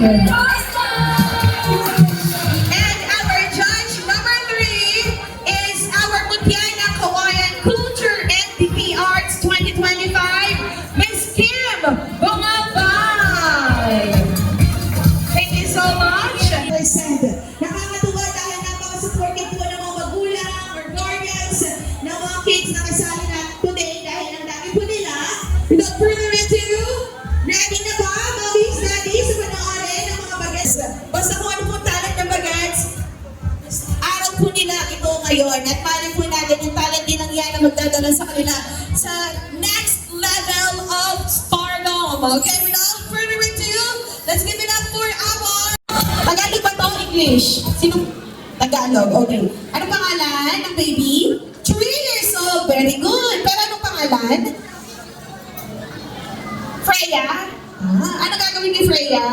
嗯。Ngayon at paano po natin yung talent din ng yan na magdadala sa kanila sa next level of stardom. Okay, without further ado, let's give it up for our Tagalog ba to? English? Sinong Tagalog? Okay. Anong pangalan ng baby? Three years old. Very good. Pero anong pangalan? Freya? Ah, ano gagawin ni Freya?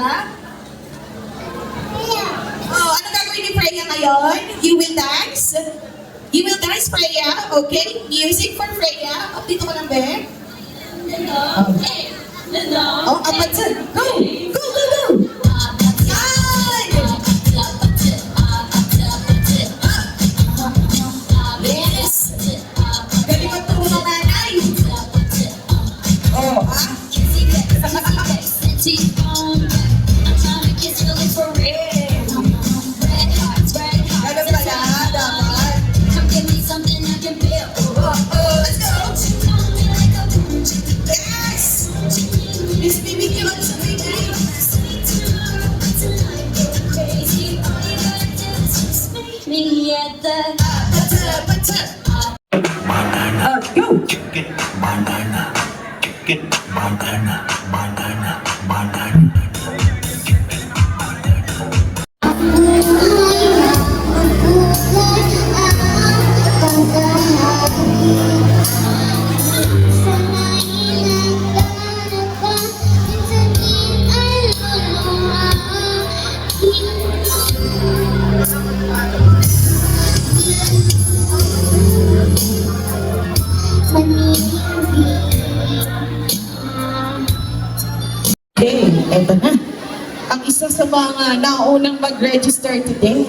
Oh, ano gagawin ni Freya ngayon? You will dance? You will dance, Freya? Okay. Music for Freya. Oh, dito ka lang, Be. Okay. Oh, apat sa. Go! Niyyata Banana. Uh, go. Chicken. Banana. Chicken. Banana. Banana. Eto na. Ang isa sa mga naunang mag-register today.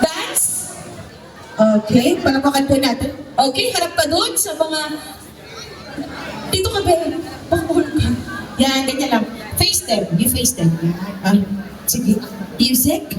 Dance? Okay, palapakan po natin. Okay, harap ka doon sa mga... Dito ka, Ben. Pakahul ka. Yan, ganyan lang. Face them. You face them. Yan. Ah, sige. Music?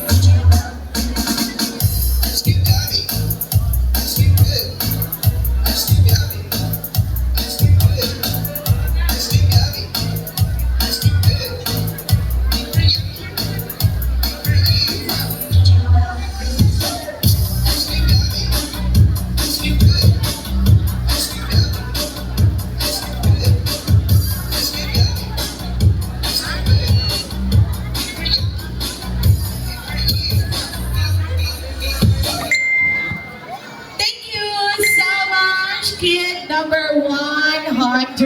kid number 110.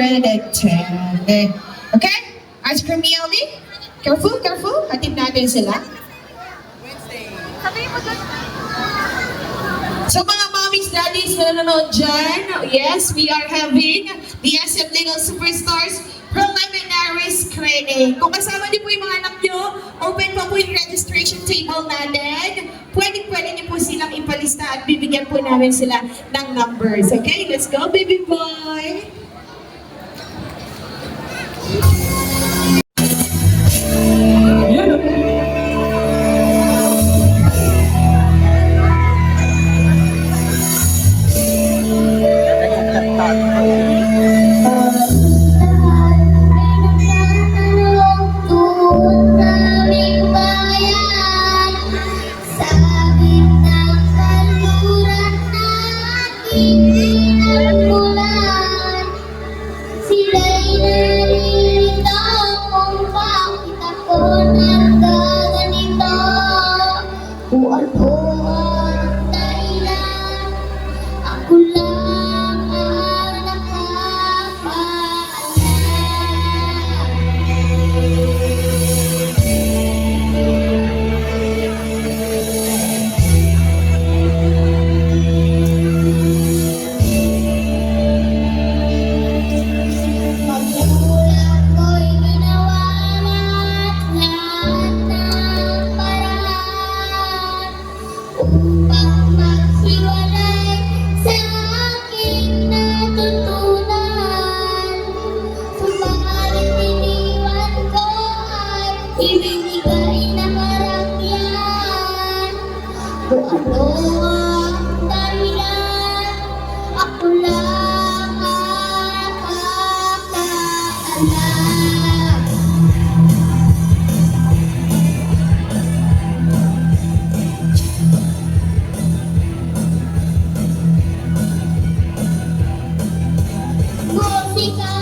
Okay? Ice cream Yummy? Careful, careful. Hatid natin sila. So mga mommies, daddies na nanonood dyan, yes, we are having the SM Legal Superstars preliminary screening. Kung kasama niyo po yung mga anak niyo, open pa po yung registration table natin. Pwede po namin sila ng numbers. Okay, let's go baby boy! அன்புள்ள ibinigay na karamihan Kung ano ang dahilan, ako lang nakakaalam Música